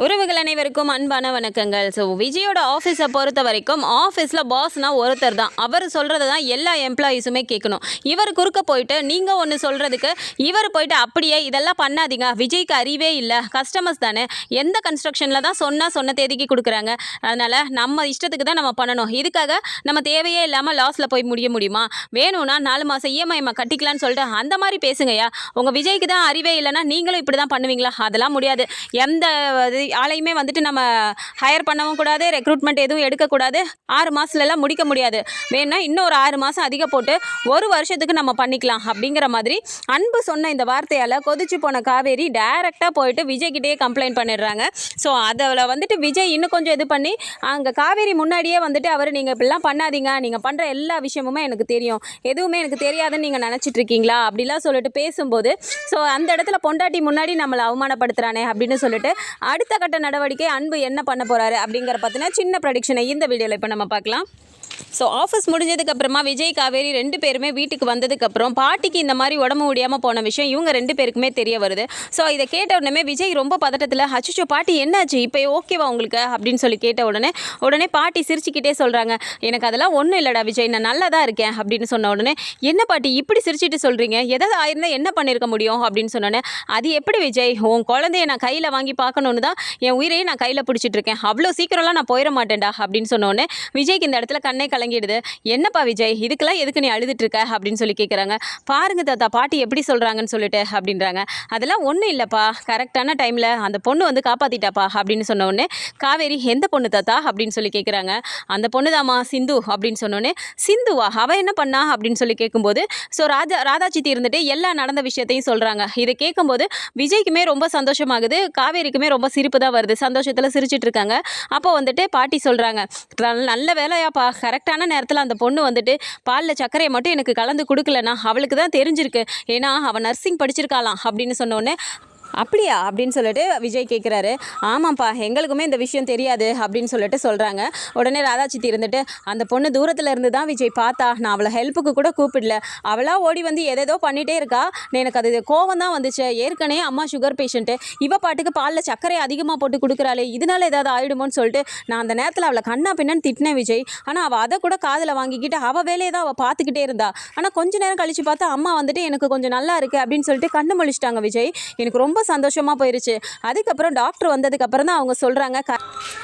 உறவுகள் அனைவருக்கும் அன்பான வணக்கங்கள். ஸோ விஜயோட ஆஃபீஸை பொறுத்த வரைக்கும் ஆஃபீஸில் பாஸ்னா ஒருத்தர் தான். அவர் சொல்கிறது தான் எல்லா எம்ப்ளாயீஸுமே கேட்கணும் இவர் குறுக்க போயிட்டு நீங்கள் ஒன்று சொல்கிறதுக்கு இவர் போயிட்டு அப்படியே இதெல்லாம் பண்ணாதீங்க. விஜய்க்கு அறிவே இல்லை. கஸ்டமர்ஸ் தானே. எந்த கன்ஸ்ட்ரக்ஷனில் தான் சொன்னால் சொன்ன தேதிக்கு கொடுக்குறாங்க. அதனால் நம்ம இஷ்டத்துக்கு தான் நம்ம பண்ணணும். இதுக்காக நம்ம தேவையே இல்லாமல் லாஸில் போய் முடிய முடியுமா? வேணும்னா நாலு மாதம் இஎம்ஐ கட்டிக்கலான்னு சொல்லிட்டு அந்த மாதிரி பேசுங்கய்யா. உங்கள் விஜய்க்கு தான் அறிவே இல்லைன்னா நீங்களும் இப்படி தான் பண்ணுவீங்களா? அதெல்லாம் முடியாது. எந்த இது ஆளையுமே வந்துட்டு நம்ம ஹையர் பண்ணவும் கூடாது ரெக்ரூட்மெண்ட் எதுவும் எடுக்கக்கூடாது. ஆறு மாதத்துலலாம் முடிக்க முடியாது. வேணா இன்னும் ஒரு ஆறு மாதம் அதிக போட்டு ஒரு வருஷத்துக்கு நம்ம பண்ணிக்கலாம் அப்படிங்கிற மாதிரி அன்பு சொன்ன இந்த வார்த்தையால் கொதிச்சு போன காவேரி டைரெக்டாக போயிட்டு விஜய்கிட்டயே கம்ப்ளைண்ட் பண்ணிடுறாங்க. ஸோ அதில் வந்துட்டு விஜய் இன்னும் கொஞ்சம் இது பண்ணி அங்கே காவேரி முன்னாடியே வந்துட்டு அவர் நீங்கள் இப்படிலாம் பண்ணாதீங்க. நீங்கள் பண்ணுற எல்லா விஷயமுமே எனக்கு தெரியும். எதுவுமே எனக்கு தெரியாதுன்னு நீங்கள் நினச்சிட்டு இருக்கீங்களா? அப்படிலாம் சொல்லிட்டு பேசும்போது ஸோ அந்த இடத்துல பொண்டாட்டி முன்னாடி நம்மளை அவமானப்படுத்துகிறானே அப்படின்னு சொல்லிட்டு அடுத்த கட்ட நடவடிக்கை அன்பு என்ன பண்ண போகிறாரு அப்படிங்கிற பற்றின சின்ன ப்ரடிக்ஷனை இந்த வீடியோவில் இப்போ நம்ம பார்க்கலாம். ஸோ ஆஃபீஸ் முடிஞ்சதுக்கப்புறமா விஜய் காவேரி ரெண்டு பேருமே வீட்டுக்கு வந்ததுக்கப்புறம் பாட்டிக்கு இந்த மாதிரி உடம்பு முடியாமல் போன விஷயம் இவங்க ரெண்டு பேருக்குமே தெரிய வருது. ஸோ இதை கேட்ட உடனே விஜய் ரொம்ப பதட்டத்தில் அச்சுச்சோ பாட்டி என்னாச்சு? இப்போ ஓகேவா உங்களுக்கு? அப்படின்னு சொல்லி கேட்ட உடனே உடனே பாட்டி சிரிச்சுக்கிட்டே சொல்கிறாங்க எனக்கு அதெல்லாம் ஒன்றும் இல்லைடா விஜய் நான் நல்லா தான் இருக்கேன். அப்படின்னு சொன்ன உடனே என்ன பாட்டி இப்படி சிரிச்சிட்டு சொல்கிறீங்க எதாவது ஆயிருந்தால் என்ன பண்ணியிருக்க முடியும்? அப்படின்னு சொன்னோன்னே அது எப்படி விஜய்? உன் குழந்தைய நான் கையில் வாங்கி பார்க்கணுன்னு தான் என் உயிரையே நான் கையில் பிடிச்சிட்டு இருக்கேன். அவ்வளோ சீக்கிரம்லாம் நான் போயிட மாட்டேன்டா. அப்படின்னு சொன்னோடனே விஜய்க்கு இந்த இடத்துல கண்ணை கலங்கிடுது. என்னப்பா விஜய் இதுக்கெல்லாம் எதுக்கு நீ அழுதுட்டு இருக்க? அப்படின்னு சொல்லி கேட்குறாங்க பாருங்க தாத்தா பாட்டி எப்படி சொல்கிறாங்கன்னு சொல்லிட்டு அப்படின்றாங்க. அதெல்லாம் ஒன்றும் இல்லைப்பா. கரெக்டான டைமில் அந்த பொண்ணு வந்து காப்பாற்றிட்டாப்பா அப்படின்னு சொன்னோடனே காவேரி எந்த பொண்ணு தாத்தா? அப்படின்னு சொல்லி கேட்குறாங்க அந்த பொண்ணு தாம்மா சிந்து அப்படின்னு சொன்னோடனே சிந்துவா? அவள் என்ன பண்ணா? அப்படின்னு சொல்லி கேட்கும்போது ஸோ ராஜா ராதா சித்தி இருந்துட்டு எல்லா நடந்த விஷயத்தையும் சொல்கிறாங்க இதை கேட்கும்போது விஜய்க்குமே ரொம்ப சந்தோஷமாகுது. காவேரிக்குமே ரொம்ப சிரிப்பு தான் வருது. சந்தோஷத்தில் சிரிச்சிட்டு இருக்காங்க. அப்போ வந்துட்டு பாட்டி சொல்கிறாங்க நல்ல வேலையாப்பா. கரெக்டான நேரத்தில் அந்த பொண்ணு வந்துட்டு பாலில் சர்க்கரையை மட்டும் எனக்கு கலந்து கொடுக்கலன்னா அவளுக்கு தான் தெரிஞ்சிருக்கு. ஏன்னா அவள் நர்சிங் படிச்சிருக்காளாம் அப்படின்னு சொன்னோடனே அப்படியா? அப்படின்னு சொல்லிட்டு விஜய் கேட்குறாரு ஆமாம்ப்பா எங்களுக்குமே இந்த விஷயம் தெரியாது அப்படின்னு சொல்லிட்டு சொல்கிறாங்க உடனே ராதா சித்தி இருந்துட்டு அந்த பொண்ணு தூரத்தில் இருந்து தான் விஜய் பார்த்தா நான் அவளை ஹெல்ப்புக்கு கூட கூப்பிடல. அவளாக ஓடி வந்து எதேதோ பண்ணிகிட்டே இருக்கா. எனக்கு அது கோவம் தான் வந்துச்சு. ஏற்கனவே அம்மா சுகர் பேஷண்ட்டு இவ பாட்டுக்கு பாலில் சர்க்கரை அதிகமாக போட்டு கொடுக்குறாளே இதனால ஏதாவது ஆயிடுமோன்னு சொல்லிட்டு நான் அந்த நேரத்தில் அவளை கண்ணா பின்னன்னு திட்டினேன் விஜய். ஆனால் அவள் அதை கூட காதில் வாங்கிக்கிட்டு அவள் வேலையை தான் அவள் பார்த்துக்கிட்டே இருந்தா. ஆனால் கொஞ்ச நேரம் கழித்து பார்த்தா அம்மா வந்துட்டு எனக்கு கொஞ்சம் நல்லா இருக்குது அப்படின்னு சொல்லிட்டு கண்ணு முழிச்சிட்டாங்க விஜய். எனக்கு ரொம்ப சந்தோஷமாக போயிருச்சு. அதுக்கப்புறம் டாக்டர் வந்ததுக்கப்புறம் தான் அவங்க சொல்கிறாங்க க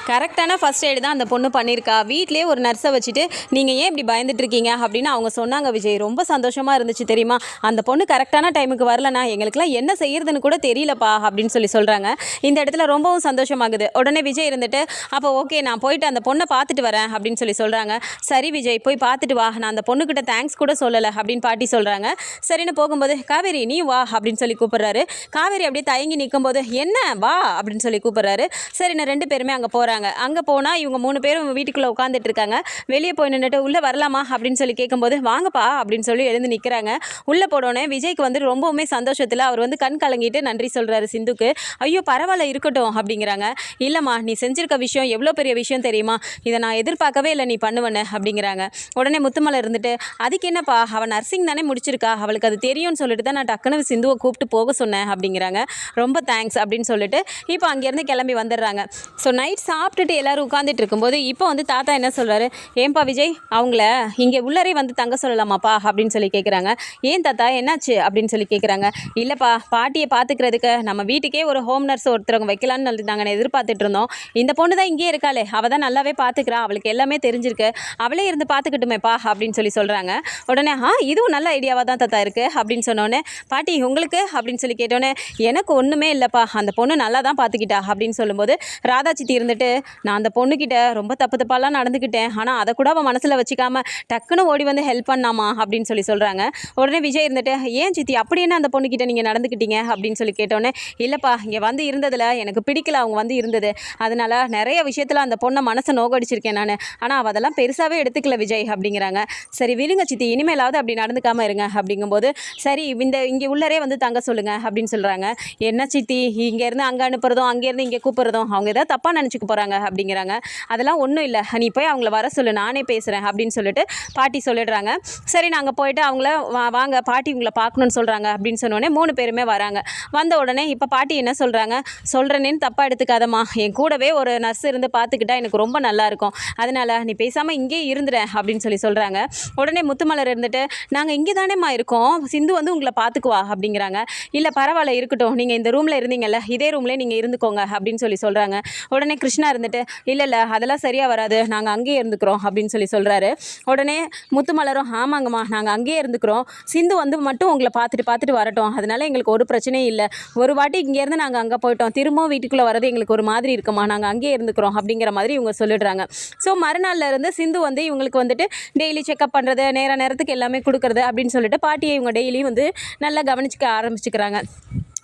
கரெக்டான ஃபர்ஸ்ட் எய்டு தான் அந்த பொண்ணு பண்ணியிருக்கா வீட்டிலே ஒரு நர்ஸை வச்சுட்டு நீங்கள் ஏன் இப்படி பயந்துட்டு இருக்கீங்க? அப்படின்னு அவங்க சொன்னாங்க விஜய். ரொம்ப சந்தோஷமாக இருந்துச்சு தெரியுமா? அந்த பொண்ணு கரெக்டான டைமுக்கு வரலனா எங்களுக்குலாம் என்ன செய்யறதுன்னு கூட தெரியலப்பா அப்படின்னு சொல்லி சொல்கிறாங்க இந்த இடத்துல ரொம்பவும் சந்தோஷமாகுது. உடனே விஜய் இருந்துட்டு அப்போ ஓகே நான் போயிட்டு அந்த பொண்ணை பார்த்துட்டு வரேன் அப்படின்னு சொல்லி சொல்கிறாங்க சரி விஜய் போய் பார்த்துட்டு வா. நான் அந்த பொண்ணுக்கிட்ட தேங்க்ஸ் கூட சொல்லலை அப்படின்னு பாட்டி சொல்கிறாங்க சரின்னு போகும்போது காவேரி நீ வா அப்படின்னு சொல்லி கூப்பிடுறாரு. காவேரி அப்படியே தயங்கி நிற்கும்போது என்ன? வா அப்படின்னு சொல்லி கூப்பிட்றாரு. சரி நான் ரெண்டு பேருமே அங்கே போகிறாங்க அங்கே போனால் இவங்க மூணு பேரும் வீட்டுக்குள்ளே உட்காந்துட்டு இருக்காங்க. வெளியே போய் நின்றுட்டு உள்ளே வரலாமா? அப்படின்னு சொல்லி கேட்கும்போது வாங்கப்பா அப்படின்னு சொல்லி எழுந்து நிற்கிறாங்க உள்ளே போனோடனே விஜய்க்கு வந்து ரொம்பவுமே சந்தோஷத்தில் அவர் வந்து கண் கலங்கிட்டு நன்றி சொல்கிறாரு சிந்துக்கு. ஐயோ பரவாயில்ல இருக்கட்டும் அப்படிங்கிறாங்க. இல்லைம்மா நீ செஞ்சிருக்க விஷயம் எவ்வளோ பெரிய விஷயம் தெரியுமா? இதை நான் எதிர்பார்க்கவே இல்லை நீ பண்ணுவேன்னு அப்படிங்கிறாங்க. உடனே முத்துமலை இருந்துட்டு அதுக்கு என்னப்பா? அவள் நர்சிங் தானே முடிச்சிருக்கா. அவளுக்கு அது தெரியும்னு சொல்லிட்டு தான் நான் டக்குனு சிந்துவை கூப்பிட்டு போக சொன்னேன் அப்படிங்கிறாங்க. ரொம்ப தேங்க்ஸ் அப்படின்னு சொல்லிட்டு இப்போ அங்கேருந்து கிளம்பி வந்துடுறாங்க. ஸோ நைட் சாப்பிட்டுட்டு எல்லாரும் உட்காந்துட்டு இருக்கும்போது இப்போ வந்து தாத்தா என்ன சொல்கிறாரு ஏன்பா விஜய் அவங்கள இங்கே உள்ளரே வந்து தங்க சொல்லலாமாப்பா? அப்படின்னு சொல்லி கேட்குறாங்க ஏன் தாத்தா என்னாச்சு? அப்படின்னு சொல்லி கேட்குறாங்க இல்லைப்பா பாட்டியை பார்த்துக்கிறதுக்கு நம்ம வீட்டுக்கே ஒரு ஹோம் நர்ஸ் ஒருத்தரவங்க வைக்கலான்னு நாங்கள் எதிர்பார்த்துட்டு இருந்தோம். இந்த பொண்ணு தான் இங்கேயே இருக்காளே. அவள் தான் நல்லாவே பார்த்துக்கிறா. அவளுக்கு எல்லாமே தெரிஞ்சிருக்கு. அவளே இருந்து பார்த்துக்கிட்டுமேப்பா? அப்படின்னு சொல்லி சொல்கிறாங்க உடனே ஆ இதுவும் நல்ல ஐடியாவாக தான் தாத்தா இருக்குது அப்படின்னு சொன்னோடனே பாட்டி உங்களுக்கு? அப்படின்னு சொல்லி கேட்டோன்னே எனக்கு ஒன்றுமே இல்லைப்பா. அந்த பொண்ணு நல்லா தான் பார்த்துக்கிட்டா அப்படின்னு சொல்லும்போது ராதா சித்தி இருந்துட்டு நான் அந்த பொண்ணுக்கிட்ட ரொம்ப தப்பு தப்பாலாம் நடந்துக்கிட்டேன் ஆனால் அதை கூட அவன் மனசில் வச்சுக்காம டக்குன்னு ஓடி வந்து ஹெல்ப் பண்ணாமா? அப்படின்னு சொல்லி சொல்கிறாங்க உடனே விஜய் இருந்துட்டு ஏன் சித்தி அப்படி என்ன அந்த பொண்ணுக்கிட்ட நீங்கள் நடந்துக்கிட்டீங்க அப்படின்னு சொல்லி கேட்டோன்னே இல்லைப்பா இங்கே வந்து இருந்ததில் எனக்கு பிடிக்கல அவங்க வந்து இருந்தது. அதனால் நிறைய விஷயத்தில் அந்த பொண்ணை மனசை நோகடிச்சிருக்கேன் நான். ஆனால் அவள் அதெல்லாம் பெருசாகவே எடுத்துக்கல விஜய் அப்படிங்கிறாங்க. சரி விருங்க சித்தி இனிமேலாவது அப்படி நடந்துக்காமல் இருங்க. அப்படிங்கும்போது சரி இந்த இங்கே உள்ளரே வந்து தங்க சொல்லுங்கள் அப்படின்னு சொல்கிறாங்க என்ன சித்தி? இங்கேருந்து அங்கே அனுப்புகிறதும் அங்கேருந்து இங்கே கூப்பிட்றதும் அவங்க ஏதாவது தப்பாக நினச்சிக்க போகிறாங்க அப்படிங்கிறாங்க. அதெல்லாம் ஒன்றும் இல்லை. நீ போய் அவங்கள வர சொல்லு. நானே பேசுகிறேன் அப்படின்னு சொல்லிட்டு பாட்டி சொல்லிடுறாங்க. சரி நாங்கள் போயிட்டு அவங்கள வா வாங்க. பாட்டி உங்களை பார்க்கணுன்னு சொல்கிறாங்க அப்படின்னு சொன்னோடனே மூணு பேருமே வராங்க. வந்த உடனே இப்போ பாட்டி என்ன சொல்கிறாங்க சொல்கிறேனேன்னு தப்பாக எடுத்துக்காதம்மா. என் கூடவே ஒரு நர்ஸ் இருந்து பார்த்துக்கிட்டா எனக்கு ரொம்ப நல்லா இருக்கும். அதனால் நீ பேசாமல் இங்கேயே இருந்துட அப்படின்னு சொல்லி சொல்கிறாங்க உடனே முத்துமலர் இருந்துட்டு நாங்கள் இங்கே தானேம்மா இருக்கோம். சிந்து வந்து உங்களை பார்த்துக்குவா அப்படிங்கிறாங்க. இல்லை பரவாயில்ல. இருக்கட்டும். நீங்கள் இந்த ரூமில் இருந்தீங்கல்ல இதே ரூம்லேயே நீங்கள் இருந்துக்கோங்க அப்படின்னு சொல்லி சொல்கிறாங்க உடனே கிருஷ்ணா இருந்துட்டு இல்லை இல்லை அதெல்லாம் சரியாக வராது. நாங்கள் அங்கேயே இருந்துக்கிறோம் அப்படின்னு சொல்லி சொல்கிறாரு உடனே முத்துமலரும் ஆமாங்கம்மா நாங்கள் அங்கேயே இருந்துக்கிறோம். சிந்து வந்து மட்டும் உங்களை பார்த்துட்டு பார்த்துட்டு வரட்டும். அதனால எங்களுக்கு ஒரு பிரச்சனையும் இல்லை. ஒரு வாட்டி இங்கேருந்து நாங்கள் அங்கே போயிட்டோம். திரும்பவும் வீட்டுக்குள்ளே வரது எங்களுக்கு ஒரு மாதிரி இருக்குமா? நாங்கள் அங்கேயே இருந்துக்கிறோம் அப்படிங்கிற மாதிரி இவங்க சொல்லிடுறாங்க. ஸோ மறுநாள்ல இருந்து சிந்து வந்து இவங்களுக்கு வந்துட்டு டெய்லி செக்அப் பண்ணுறது நேர நேரத்துக்கு எல்லாமே கொடுக்குறது அப்படின்னு சொல்லிட்டு பாட்டியை இவங்க டெய்லியும் வந்து நல்லா கவனிச்சுக்க ஆரம்பிச்சுக்கிறாங்க.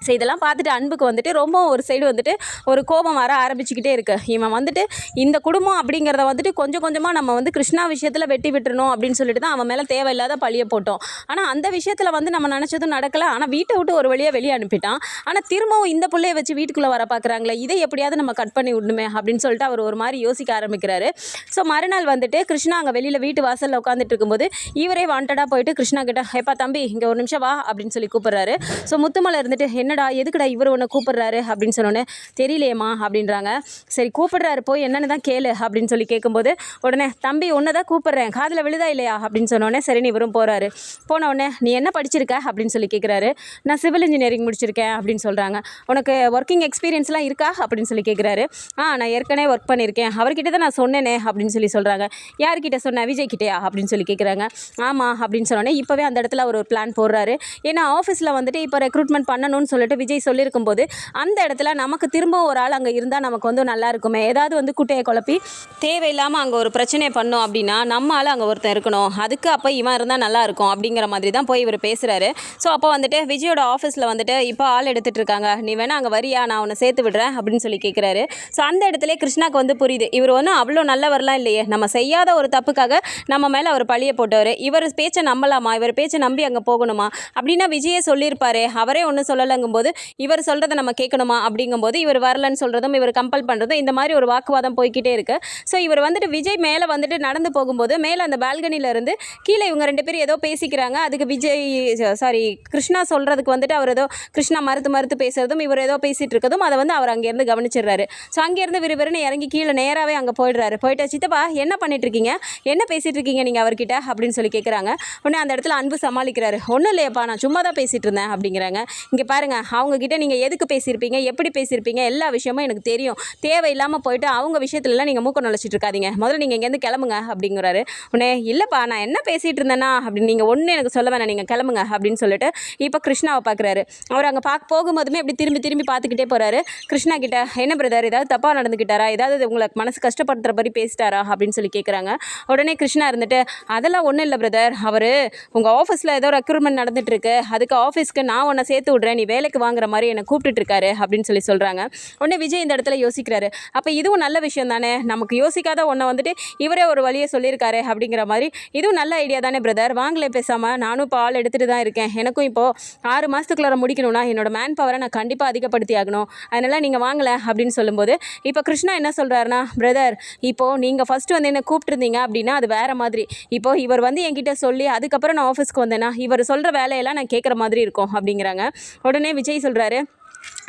ஸோ இதெல்லாம் பார்த்துட்டு அன்புக்கு வந்துட்டு ரொம்ப ஒரு சைடு வந்துட்டு ஒரு கோபம் வர ஆரம்பிச்சுக்கிட்டே இருக்கு. இவன் வந்துட்டு இந்த குடும்பம் அப்படிங்கிறத வந்துட்டு கொஞ்சம் கொஞ்சமாக நம்ம வந்து கிருஷ்ணா விஷயத்தில் வெட்டி விட்டுறணும் அப்படின்னு சொல்லிட்டு தான் அவன் மேலே தேவையில்லாத பழியை போட்டோம். ஆனால் அந்த விஷயத்தில் வந்து நம்ம நினச்சதும் நடக்கல. ஆனால் வீட்டை விட்டு ஒரு வழியாக வெளியே அனுப்பிட்டான். ஆனால் திரும்பவும் இந்த பிள்ளைய வச்சு வீட்டுக்குள்ளே வர பார்க்குறாங்களே இதை எப்படியாவது நம்ம கட் பண்ணி விடணுமே அப்படின்னு சொல்லிட்டு அவர் ஒரு மாதிரி யோசிக்க ஆரம்பிக்கிறாரு. ஸோ மறுநாள் வந்துட்டு கிருஷ்ணா அங்கே வெளியில் வீட்டு வாசலில் உட்காந்துட்டு இருக்கும்போது இவரே வாண்டடாக போயிட்டு கிருஷ்ணா கிட்ட ஹேப்பா தம்பி இங்கே ஒரு நிமிஷம் வா அப்படின்னு சொல்லி கூப்பிட்றாரு. ஸோ முத்துமலை இருந்துட்டு என்ன என்னடா எதுக்குடா இவர் ஒன்று கூப்பிடுறாரு அப்படின்னு சொன்னோன்னே தெரியலையம்மா அப்படின்றாங்க. சரி கூப்பிடுறாரு போய் என்னென்னு தான் கேளு அப்படின்னு சொல்லி கேட்கும்போது உடனே தம்பி ஒன்று தான் கூப்பிடுறேன். காதில் விழுதா இல்லையா? அப்படின்னு சொன்னோடனே சரின்னு இவரும் போகிறாரு போன உடனே நீ என்ன படிச்சிருக்க? அப்படின்னு சொல்லி கேட்குறாரு நான் சிவில் இன்ஜினியரிங் முடிச்சிருக்கேன் அப்படின்னு சொல்கிறாங்க உனக்கு ஒர்க்கிங் எக்ஸ்பீரியன்ஸ்லாம் இருக்கா? அப்படின்னு சொல்லி கேட்குறாரு ஆ நான் ஏற்கனவே ஒர்க் பண்ணியிருக்கேன் அவர்கிட்ட தான் நான் சொன்னேனே அப்படின்னு சொல்லி சொல்கிறாங்க யார்கிட்ட சொன்னேன் விஜய் கிட்டேயா? அப்படின்னு சொல்லி கேட்குறாங்க ஆமாம் அப்படின்னு சொன்னோன்னே இப்போவே அந்த இடத்துல அவர் ஒரு பிளான் போடுறாரு. ஏன்னா ஆஃபீஸில் வந்துட்டு இப்போ ரெக்ரூட்மெண்ட் பண்ணணும்னு சொல்லிட்டு விஜய் சொல்லியிருக்கும் போது அந்த இடத்துல நமக்கு திரும்ப ஒரு ஆள் அங்கே இருந்தால் நமக்கு வந்து நல்லா இருக்குமே. ஏதாவது வந்து குட்டையை குழப்பி தேவையில்லாமல் அங்கே ஒரு பிரச்சனையை பண்ணோம் அப்படின்னா நம்ம ஆள் அங்கே ஒருத்தன் இருக்கணும். அதுக்கு அப்போ இவன் இருந்தால் நல்லா இருக்கும் அப்படிங்கிற மாதிரி தான் போய் இவர் பேசுகிறாரு ஸோ அப்போ வந்துட்டு விஜயோட ஆஃபீஸில் வந்துட்டு இப்போ ஆள் எடுத்துகிட்டு இருக்காங்க. நீ வேணா அங்கே வரியா? நான் உன்னை சேர்த்து விடுறேன் அப்படின்னு சொல்லி கேட்குறாரு ஸோ அந்த இடத்துல கிருஷ்ணாக்கு வந்து புரியுது. இவர் வந்து அவ்வளோ நல்லவர்லாம் இல்லையே. நம்ம செய்யாத ஒரு தப்புக்காக நம்ம மேலே அவர் பழிய போட்டவர். இவர் பேச்சை நம்பலாமா? இவர் பேச்சை நம்பி அங்கே போகணுமா? அப்படின்னா விஜயே சொல்லியிருப்பாரு. அவரே ஒன்றும் சொல்லலைங்க அப்படிங்கும்போது இவர் சொல்கிறத நம்ம கேட்கணுமா? அப்படிங்கும்போது இவர் வரலன்னு சொல்கிறதும் இவர் கம்பல் பண்ணுறதும் இந்த மாதிரி ஒரு வாக்குவாதம் போய்கிட்டே இருக்குது ஸோ இவர் வந்துட்டு விஜய் மேலே வந்துட்டு நடந்து போகும்போது மேலே அந்த பால்கனில இருந்து கீழே இவங்க ரெண்டு பேரும் ஏதோ பேசிக்கிறாங்க. அதுக்கு விஜய் சாரி கிருஷ்ணா சொல்கிறதுக்கு வந்துட்டு அவர் ஏதோ கிருஷ்ணா மறுத்து மறுத்து பேசுறதும் இவர் ஏதோ பேசிகிட்டு இருக்கதும் அதை வந்து அவர் அங்கேருந்து கவனிச்சிடுறாரு. ஸோ அங்கேருந்து விறுவிறுன்னு இறங்கி கீழே நேராகவே அங்கே போயிடுறாரு. போயிட்டு சித்தப்பா என்ன பண்ணிட்டு இருக்கீங்க? என்ன பேசிகிட்டு இருக்கீங்க நீங்கள் அவர்கிட்ட? அப்படின்னு சொல்லி கேட்குறாங்க உடனே அந்த இடத்துல அன்பு சமாளிக்கிறாரு. ஒன்றும் இல்லையப்பா நான் சும்மா தான் பேசிகிட்டு இருந்தேன் அப்படிங்கிறாங்க. இங்கே பாருங்க அவங்க கிட்ட நீங்கள் எதுக்கு பேசியிருப்பீங்க? எப்படி பேசியிருப்பீங்க? எல்லா விஷயமும் எனக்கு தெரியும். தேவையில்லாமல் போயிட்டு அவங்க விஷயத்துலலாம் நீங்கள் மூக்க நுழைச்சிட்டு இருக்காதீங்க. முதல்ல நீங்கள் இங்கேருந்து கிளம்புங்க அப்படிங்கிறாரு. உடனே இல்லைப்பா நான் என்ன பேசிகிட்டு இருந்தேன்னா அப்படின்னு நீங்கள் ஒன்று எனக்கு சொல்ல வேணாம். நீங்கள் கிளம்புங்க அப்படின்னு சொல்லிட்டு இப்போ கிருஷ்ணாவை பார்க்குறாரு அவர் அங்கே பார்க்க போகும்போதுமே இப்படி திரும்பி திரும்பி பார்த்துக்கிட்டே போகிறாரு கிருஷ்ணா கிட்ட என்ன பிரதர் ஏதாவது தப்பாக நடந்துக்கிட்டாரா ஏதாவது உங்களுக்கு மனசு கஷ்டப்படுத்துற மாதிரி பேசிட்டாரா? அப்படின்னு சொல்லி கேட்குறாங்க உடனே கிருஷ்ணா இருந்துட்டு அதெல்லாம் ஒன்றும் இல்லை பிரதர். அவர் உங்கள் ஆஃபீஸில் ஏதோ ரெக்ரூட்மெண்ட் நடந்துட்டு இருக்கு. அதுக்கு ஆஃபீஸ்க்கு நான் உன்னை சேர்த்து விட்றேன். நீ வேலைக்கு வாங்குற மாதிரி என்னை கூப்பிட்டுட்டு இருக்காரு அப்படின்னு சொல்லி சொல்கிறாங்க உடனே விஜய் இந்த இடத்துல யோசிக்கிறாரு. அப்போ இதுவும் நல்ல விஷயம் தானே? நமக்கு யோசிக்காத ஒன்றை வந்துட்டு இவரே ஒரு வழியை சொல்லியிருக்காரு அப்படிங்கிற மாதிரி இதுவும் நல்ல ஐடியா தானே பிரதர் வாங்கலே பேசாமல் நானும் இப்போ ஆள் எடுத்துகிட்டு தான் இருக்கேன். எனக்கும் இப்போது ஆறு மாதத்துக்குள்ளார முடிக்கணும்னா என்னோட மேன் பவரை நான் கண்டிப்பாக அதிகப்படுத்தி ஆகணும். அதனால் நீங்கள் வாங்கலை அப்படின்னு சொல்லும்போது இப்போ கிருஷ்ணா என்ன சொல்கிறாருன்னா பிரதர் இப்போது நீங்கள் ஃபஸ்ட்டு வந்து என்ன கூப்பிட்டுருந்தீங்க அப்படின்னா அது வேறு மாதிரி. இப்போது இவர் வந்து என்கிட்ட சொல்லி அதுக்கப்புறம் நான் ஆஃபீஸ்க்கு வந்தேன்னா இவர் சொல்கிற வேலையெல்லாம் நான் கேட்குற மாதிரி இருக்கும் அப்படிங்கிறாங்க. உடனே விஜய் சொல்கிறாரு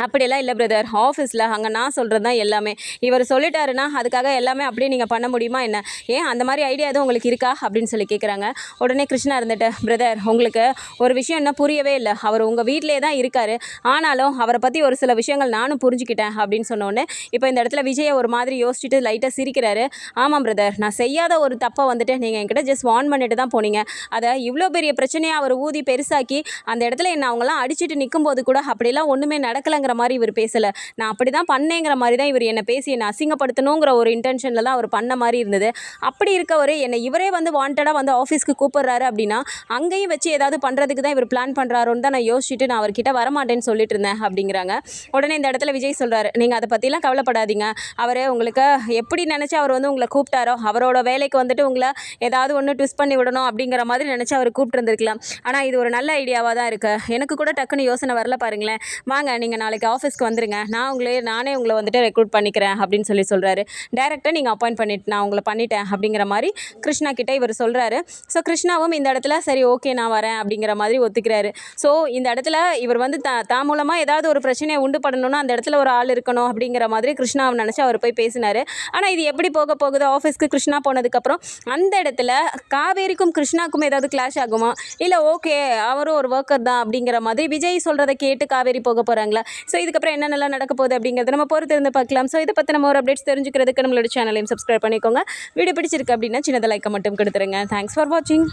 அப்படியெல்லாம் இல்லை பிரதர் ஆஃபீஸில் அங்கே நான் சொல்கிறது தான் எல்லாமே. இவர் சொல்லிட்டாருன்னா அதுக்காக எல்லாமே அப்படியே நீங்கள் பண்ண முடியுமா என்ன? ஏன் அந்த மாதிரி ஐடியா எதுவும் உங்களுக்கு இருக்கா? அப்படின்னு சொல்லி கேட்குறாங்க உடனே கிருஷ்ணா இருந்துட்டு பிரதர் உங்களுக்கு ஒரு விஷயம் என்ன புரியவே இல்லை. அவர் உங்கள் வீட்டிலே தான் இருக்கார். ஆனாலும் அவரை பற்றி ஒரு சில விஷயங்கள் நானும் புரிஞ்சுக்கிட்டேன் அப்படின்னு சொன்னோடனே இப்போ இந்த இடத்துல விஜயை ஒரு மாதிரி யோசிச்சுட்டு லைட்டாக சிரிக்கிறாரு. ஆமாம் பிரதர் நான் செய்யாத ஒரு தப்பை வந்துட்டு நீங்கள் என்கிட்ட ஜஸ்ட் வார்ன் பண்ணிட்டு தான் போனீங்க. அதை இவ்வளோ பெரிய பிரச்சனையாக அவர் ஊதி பெருசாக்கி அந்த இடத்துல என்ன அவங்களாம் அடிச்சுட்டு நிற்கும்போது கூட அப்படிலாம் ஒன்றுமே நடக்க நடக்கலைங்கிற மாதிரி இவர் பேசலை. நான் அப்படி தான் பண்ணேங்கிற மாதிரி தான் இவர் என்னை பேசி என்னை அசிங்கப்படுத்தணுங்கிற ஒரு இன்டென்ஷனில் தான் அவர் பண்ண மாதிரி இருந்தது. அப்படி இருக்கவர் என்னை இவரே வந்து வாண்டடாக வந்து ஆஃபீஸ்க்கு கூப்பிடுறாரு அப்படின்னா அங்கேயும் வச்சு ஏதாவது பண்ணுறதுக்கு தான் இவர் பிளான் பண்ணுறாருன்னு தான் நான் யோசிச்சுட்டு நான் அவர்கிட்ட வரமாட்டேன்னு சொல்லிட்டு இருந்தேன் அப்படிங்கிறாங்க. உடனே இந்த இடத்துல விஜய் சொல்கிறாரு நீங்கள் அதை பற்றிலாம் கவலைப்படாதீங்க. அவர் உங்களுக்கு எப்படி நினச்சி அவர் வந்து உங்களை கூப்பிட்டாரோ அவரோட வேலைக்கு வந்துட்டு உங்களை ஏதாவது ஒன்று ட்விஸ்ட் பண்ணி விடணும் அப்படிங்கிற மாதிரி நினச்சி அவர் கூப்பிட்டு இருந்திருக்கலாம் ஆனால் இது ஒரு நல்ல ஐடியாவாக தான் இருக்குது எனக்கு கூட டக்குன்னு யோசனை வரல பாருங்களேன். வாங்க நீங்கள் நீங்கள் நாளைக்கு ஆஃபீஸ்க்கு வந்துருங்க. நான் உங்களே நானே உங்களை வந்துட்டு ரெக்ரூட் பண்ணிக்கிறேன் அப்படின்னு சொல்லி சொல்கிறாரு டேரெக்டாக நீங்கள் அப்பாயிண்ட் பண்ணிட்டு நான் உங்களை பண்ணிட்டேன் அப்படிங்கிற மாதிரி கிருஷ்ணா கிட்டே இவர் சொல்கிறாரு ஸோ கிருஷ்ணாவும் இந்த இடத்துல சரி ஓகே நான் வரேன் அப்படிங்கிற மாதிரி ஒத்துக்கிறாரு. ஸோ இந்த இடத்துல இவர் வந்து த தான் மூலமாக ஏதாவது ஒரு பிரச்சனையை உண்டு பண்ணணும்னா அந்த இடத்துல ஒரு ஆள் இருக்கணும் அப்படிங்கிற மாதிரி கிருஷ்ணாவை நினச்சி அவர் போய் பேசினார். ஆனால் இது எப்படி போக போகுது? ஆஃபீஸ்க்கு கிருஷ்ணா போனதுக்கப்புறம் அந்த இடத்துல காவேரிக்கும் கிருஷ்ணாக்கும் ஏதாவது கிளாஷ் ஆகுமா? இல்லை ஓகே அவரும் ஒரு ஒர்க்கர் தான் அப்படிங்கிற மாதிரி விஜய் சொல்கிறத கேட்டு காவேரி போக போகிறாங்களா ஸோ இதுக்கப்புறம் என்னென்னலாம் நடக்க போகுது அப்படிங்கிறத நம்ம பொறுத்து இருந்து பார்க்கலாம். ஸோ இதை பற்றி நம்ம ஒரு அப்டேட்ஸ் தெரிஞ்சுக்கிறதுக்கு நம்மளோட சேனலையும் சப்ஸ்கிரைப் பண்ணிக்கோங்க. வீடியோ பிடிச்சிருக்கு அப்படின்னா சின்னதாக லைக்கை மட்டும் கொடுத்துருங்க. தேங்க்ஸ் ஃபார் வாட்சிங்